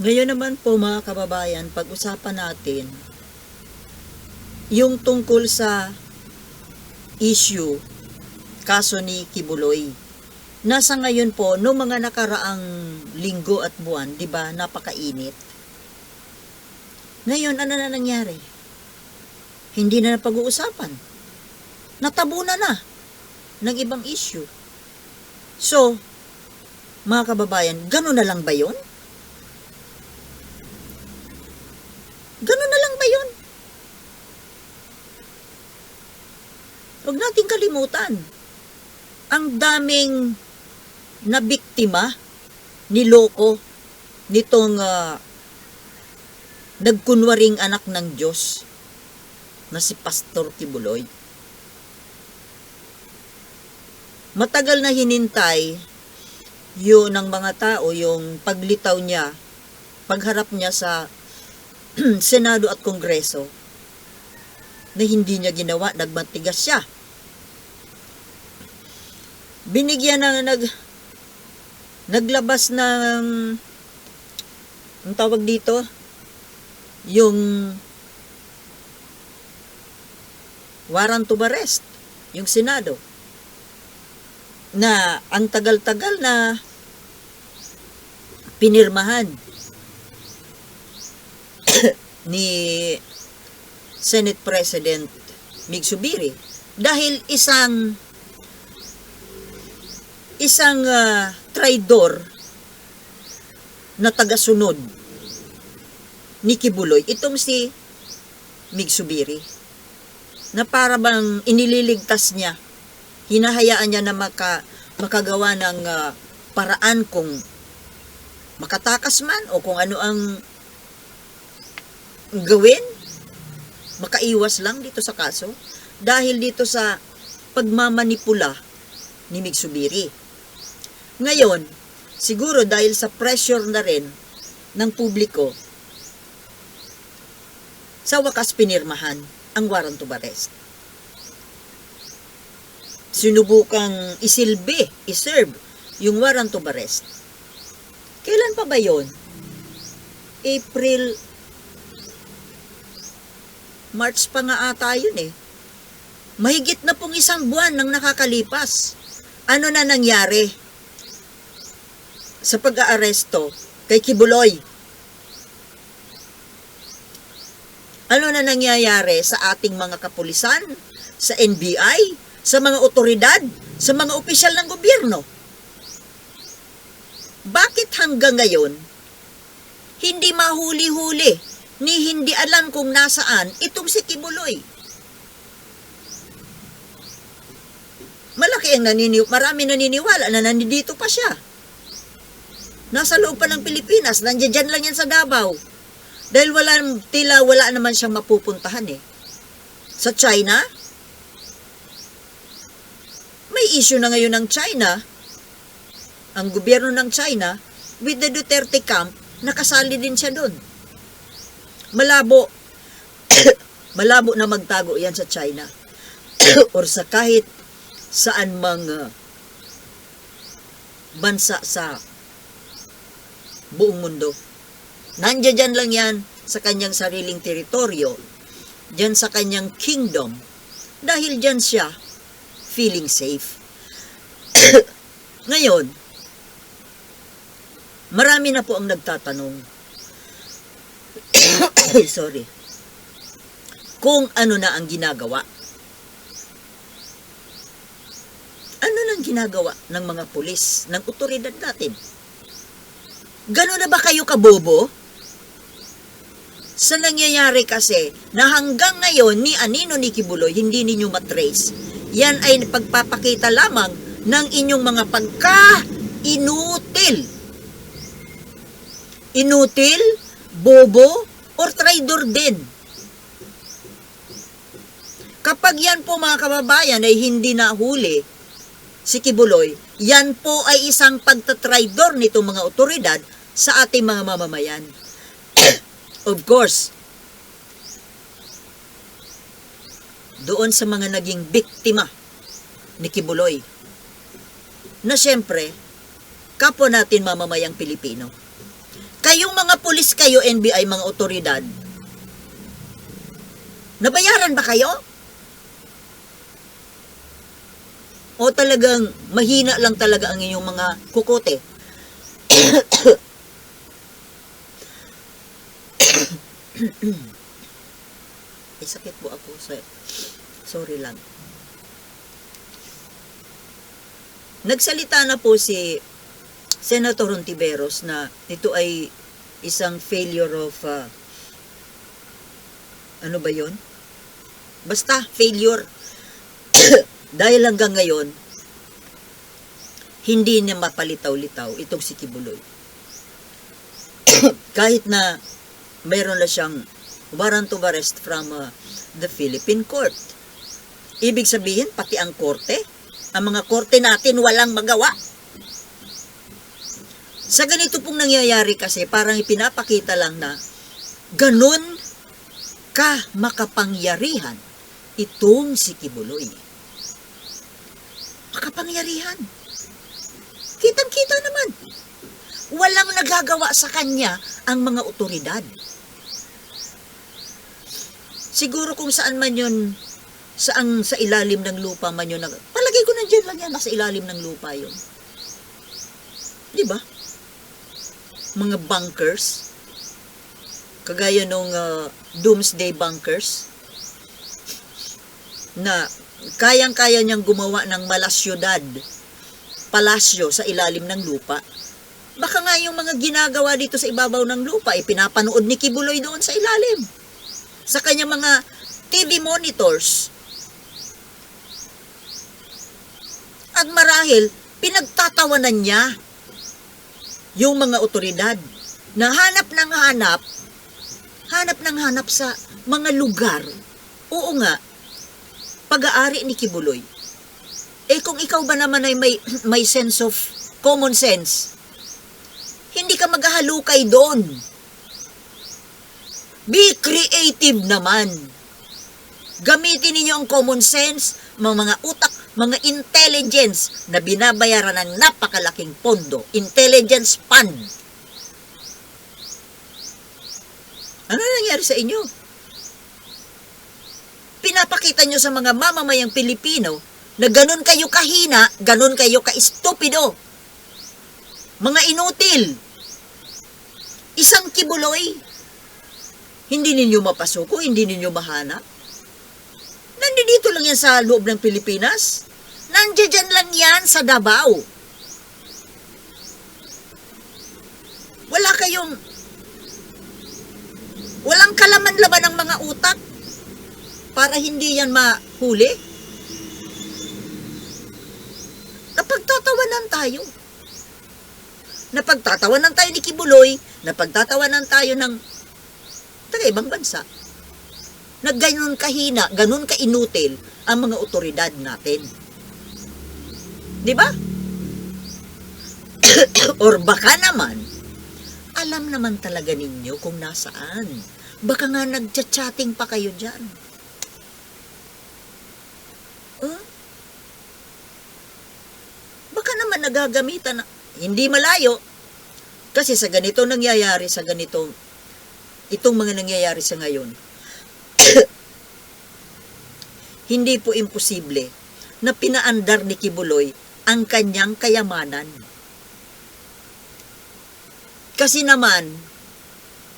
Ngayon naman po mga kababayan, pag-usapan natin yung tungkol sa issue, kaso ni Kibuloy. Nasa ngayon po, no mga nakaraang linggo at buwan, di ba, napakainit. Ngayon, ano na nangyari? Hindi na napag-uusapan. Natabunan na ng ibang issue. So, mga kababayan, gano'n na lang ba yun? Ganun na lang ba yun? Huwag nating kalimutan. Ang daming na biktima ni Loko nitong ah, nagkunwaring anak ng Diyos na si Pastor Kibuloy. Matagal na hinintay yun ng mga tao, yung paglitaw niya, pagharap niya sa Senado at Kongreso na hindi niya ginawa, nagmatigas siya. Binigyan ng nag naglabas ng ang tawag dito? Yung warrant of arrest yung Senado na ang tagal-tagal na pinirmahan ni Senate President Mig Subiri dahil isang isang ah, traidor na tagasunod ni Kibuloy itong si Mig Subiri na para bang inililigtas niya hinahayaan niya na maka, makagawa ng ah, paraan kung makatakas man o kung ano ang gawin, makaiwas lang dito sa kaso dahil dito sa pagmamanipula ni Migsubiri. Ngayon, siguro dahil sa pressure na rin ng publiko, sa wakas pinirmahan ang warrant of arrest. Sinubukang isilbi, iserve yung warrant of arrest. Kailan pa ba yon? April March pa nga ata yun eh. Mahigit na pong isang buwan nang nakakalipas. Ano na nangyari sa pag-aaresto kay Kibuloy? Ano na nangyayari sa ating mga kapulisan, sa NBI, sa mga otoridad, sa mga opisyal ng gobyerno? Bakit hanggang ngayon, hindi mahuli-huli ni hindi alam kung nasaan itong si Kibuloy. Malaki ang naniniw, marami naniniwala na nandito pa siya. Nasa loob pa ng Pilipinas, nandiyan lang yan sa Davao. Dahil wala, tila wala naman siyang mapupuntahan eh. Sa China, may issue na ngayon ng China, ang gobyerno ng China, with the Duterte camp, nakasali din siya doon malabo. Malabo na magtago yan sa China. Or sa kahit saan mang uh, bansa sa buong mundo. Nandiyan lang yan sa kanyang sariling teritoryo, dyan sa kanyang kingdom, dahil dyan siya feeling safe. Ngayon, marami na po ang nagtatanong, sorry, kung ano na ang ginagawa. Ano nang ginagawa ng mga pulis, ng otoridad natin? Gano'n na ba kayo kabobo? Sa nangyayari kasi na hanggang ngayon ni Anino ni Kibuloy hindi ninyo matrace. Yan ay pagpapakita lamang ng inyong mga pagka-inutil. Inutil, bobo, or traidor din. Kapag yan po mga kababayan ay hindi nahuli si Kibuloy, yan po ay isang pagtatraidor nito mga otoridad sa ating mga mamamayan. of course, doon sa mga naging biktima ni Kibuloy, na siyempre, kapwa natin mamamayang Pilipino. Kayong mga pulis kayo, NBI, mga otoridad, nabayaran ba kayo? O talagang mahina lang talaga ang inyong mga kukote? Ay, sakit po ako. So- Sorry lang. Nagsalita na po si Senator Rontiveros na ito ay isang failure of uh, ano ba yon? Basta failure. Dahil hanggang ngayon, hindi niya mapalitaw-litaw itong si Kibuloy. Kahit na mayroon na siyang warrant of arrest from uh, the Philippine court. Ibig sabihin, pati ang korte, ang mga korte natin walang magawa. Sa ganito pong nangyayari kasi, parang ipinapakita lang na ganun ka makapangyarihan itong si Kibuloy. Makapangyarihan. Kitang-kita naman. Walang nagagawa sa kanya ang mga otoridad. Siguro kung saan man yun, saan sa ilalim ng lupa man yun, palagay ko nandiyan lang yan, nasa ilalim ng lupa yun. Di ba? Mga bunkers, kagaya nung uh, doomsday bunkers, na kayang-kaya niyang gumawa ng malasyudad, palasyo sa ilalim ng lupa. Baka nga yung mga ginagawa dito sa ibabaw ng lupa, ipinapanood ni Kibuloy doon sa ilalim. Sa kanyang mga TV monitors. At marahil, pinagtatawanan niya yung mga otoridad na hanap ng hanap, hanap ng hanap sa mga lugar. Oo nga, pag-aari ni Kibuloy. Eh kung ikaw ba naman ay may, may sense of common sense, hindi ka maghahalukay doon. Be creative naman. Gamitin ninyo ang common sense, mga, mga utak, mga intelligence na binabayaran ng napakalaking pondo. Intelligence fund. Ano nangyari sa inyo? Pinapakita nyo sa mga mamamayang Pilipino na ganun kayo kahina, ganun kayo ka-estupido. Mga inutil. Isang kibuloy. Hindi ninyo mapasuko, hindi ninyo mahanap. Nandito lang yan sa loob ng Pilipinas. Nandiyan lang yan sa Davao. Wala kayong walang kalaman-laman ng mga utak para hindi yan mahuli. Napagtatawanan tayo. Napagtatawanan tayo ni Kibuloy, napagtatawanan tayo ng taga ibang bansa na ganun kahina, ganun kainutil ang mga otoridad natin. Di ba? Or baka naman, alam naman talaga ninyo kung nasaan. Baka nga nagchat-chatting pa kayo dyan. Na, hindi malayo. Kasi sa ganito nangyayari, sa ganitong, itong mga nangyayari sa ngayon, hindi po imposible na pinaandar ni Kibuloy ang kanyang kayamanan. Kasi naman,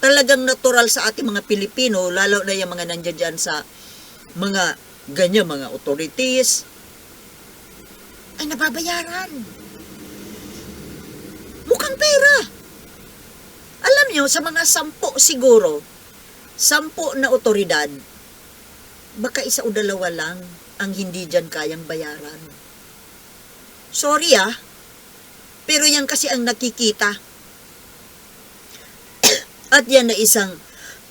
talagang natural sa ating mga Pilipino, lalo na yung mga nandiyan dyan sa mga ganyan, mga authorities, ay nababayaran. Mukhang pera. Alam nyo, sa mga sampo siguro, sampo na otoridad, baka isa o dalawa lang ang hindi dyan kayang bayaran. Sorry ah, pero yan kasi ang nakikita. At yan na isang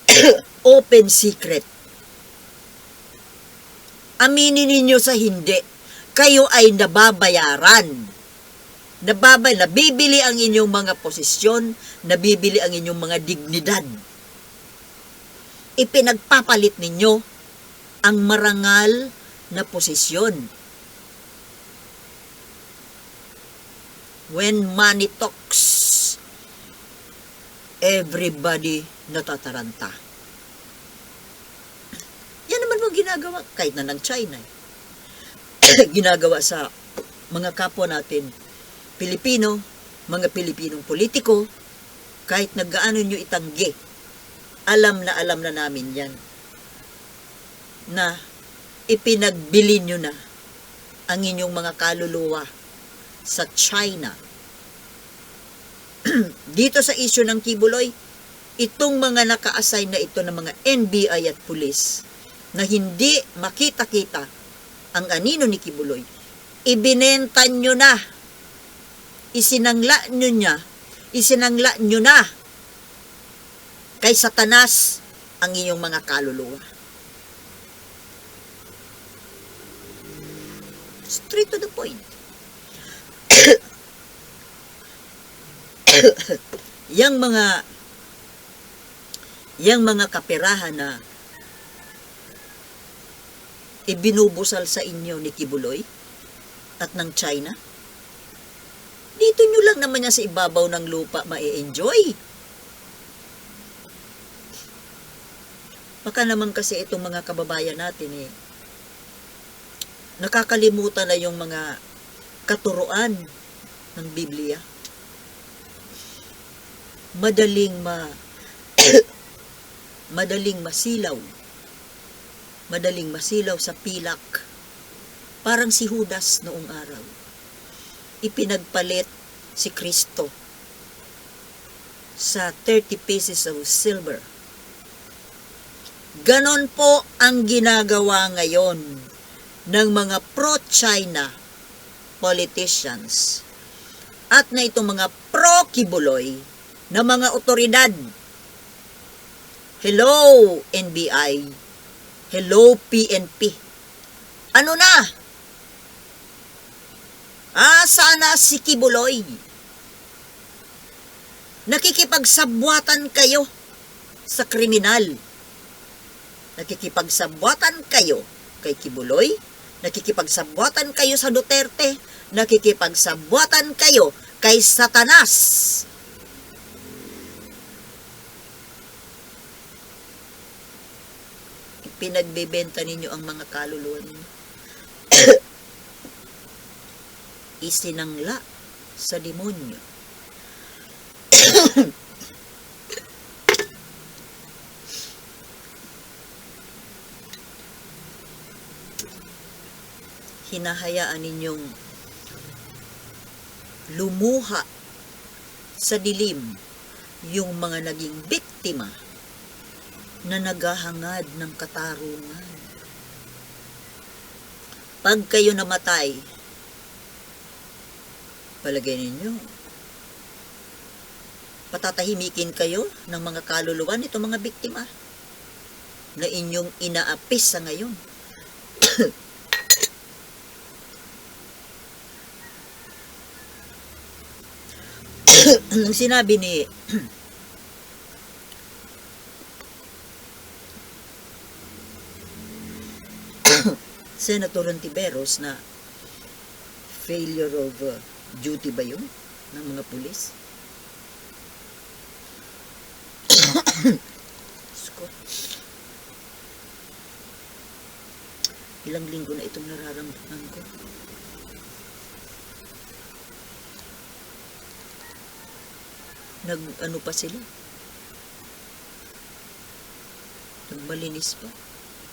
open secret. Aminin ninyo sa hindi, kayo ay nababayaran. Nababay, nabibili ang inyong mga posisyon, nabibili ang inyong mga dignidad. Ipinagpapalit ninyo ang marangal na posisyon. When money talks, everybody natataranta. Yan naman mo ginagawa, kahit na ng China. eh. ginagawa sa mga kapwa natin, Pilipino, mga Pilipinong politiko, kahit nagaano nyo itanggi, alam na alam na namin yan na ipinagbili nyo na ang inyong mga kaluluwa sa China. Dito sa issue ng Kibuloy, itong mga naka-assign na ito ng mga NBI at pulis na hindi makita-kita ang anino ni Kibuloy, ibinenta nyo na, isinangla nyo niya, isinangla nyo na kay Satanas ang inyong mga kaluluwa. Straight to the point. yang mga yang mga kaperahan na ibinubusal sa inyo ni Kibuloy at ng China, dito nyo lang naman yan sa ibabaw ng lupa ma-enjoy. Baka naman kasi itong mga kababayan natin eh, nakakalimutan na yung mga katuruan ng Biblia. Madaling ma madaling masilaw. Madaling masilaw sa pilak. Parang si Judas noong araw. Ipinagpalit si Kristo sa 30 pieces of silver. Ganon po ang ginagawa ngayon ng mga pro-China politicians at na itong mga pro-Kibuloy na mga otoridad. Hello, NBI. Hello, PNP. Ano na? Ah, sana si Kibuloy. Nakikipagsabwatan kayo sa kriminal. Nakikipagsabwatan kayo kay Kibuloy. Nakikipagsabwatan kayo sa Duterte. Nakikipagsabwatan kayo kay Satanas. Pinagbebenta ninyo ang mga kaluluwa ninyo. Isinangla sa demonyo. hinahayaan ninyong lumuha sa dilim yung mga naging biktima na naghahangad ng katarungan. Pag kayo namatay, palagay ninyo, patatahimikin kayo ng mga kaluluwa nito mga biktima na inyong inaapis sa ngayon. nung sinabi ni Senator Ontiveros na failure of uh, duty ba yun ng mga pulis? Ilang linggo na itong nararamdaman ko. nag ano pa sila? Nagmalinis pa?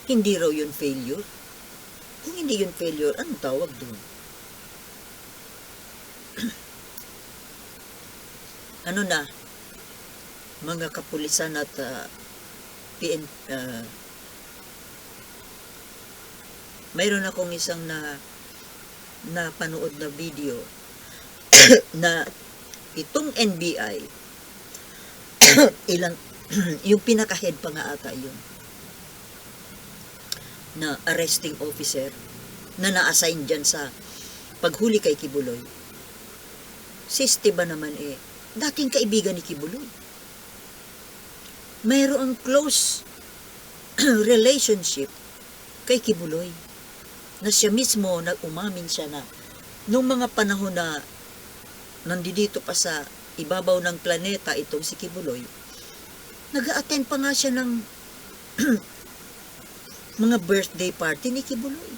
Hindi raw yun failure. Kung hindi yun failure anong tawag doon ano na mga kapulisan at uh, PN uh, mayroon akong isang na napanood na video na itong NBI ilang yung pinaka-head pa nga ata yun na arresting officer na na-assign dyan sa paghuli kay Kibuloy. Si Esteban naman eh, dating kaibigan ni Kibuloy. Mayroong close relationship kay Kibuloy na siya mismo nag-umamin siya na nung mga panahon na nandito pa sa ibabaw ng planeta itong si Kibuloy, nag-attend pa nga siya ng mga birthday party ni Kibuloy.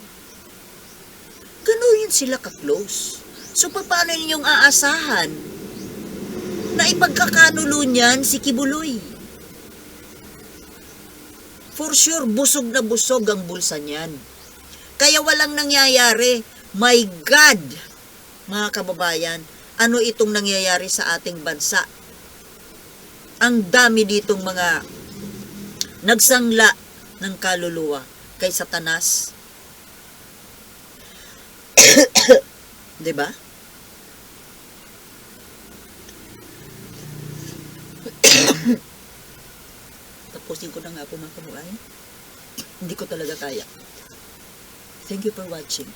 Ganon yun sila ka-close. So, paano ninyong aasahan na ipagkakanulo niyan si Kibuloy? For sure, busog na busog ang bulsa niyan. Kaya walang nangyayari. My God! Mga kababayan, ano itong nangyayari sa ating bansa? Ang dami ditong mga nagsangla ng kaluluwa kay Satanas. 'Di ba? Tapusin ko na nga po mga kamuay. Hindi ko talaga kaya. Thank you for watching.